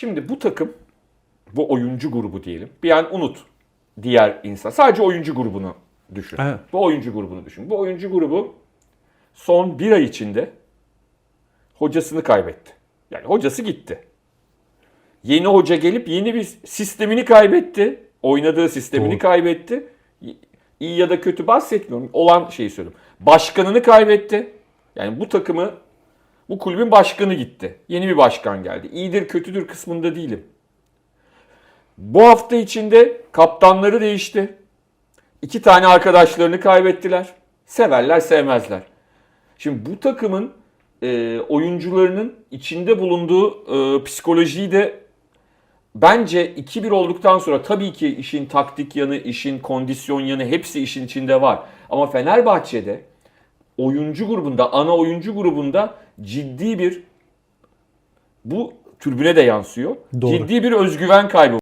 Şimdi bu takım, bu oyuncu grubu diyelim. Bir an unut diğer insan. Sadece oyuncu grubunu düşün. Evet. Bu oyuncu grubunu düşün. Bu oyuncu grubu son bir ay içinde hocasını kaybetti. Yani hocası gitti. Yeni hoca gelip yeni bir sistemini kaybetti. Oynadığı sistemini Doğru. kaybetti. İyi ya da kötü bahsetmiyorum. Olan şeyi söylüyorum. Başkanını kaybetti. Yani bu takımı, bu kulübün başkanı gitti. Yeni bir başkan geldi. İyidir kötüdür kısmında değilim. Bu hafta içinde kaptanları değişti. İki tane arkadaşlarını kaybettiler. Severler sevmezler. Şimdi bu takımın e, oyuncularının içinde bulunduğu e, psikolojiyi de bence 2-1 olduktan sonra tabii ki işin taktik yanı, işin kondisyon yanı hepsi işin içinde var. Ama Fenerbahçe'de oyuncu grubunda, ana oyuncu grubunda ciddi bir bu tribüne de yansıyor. Doğru. Ciddi bir özgüven kaybı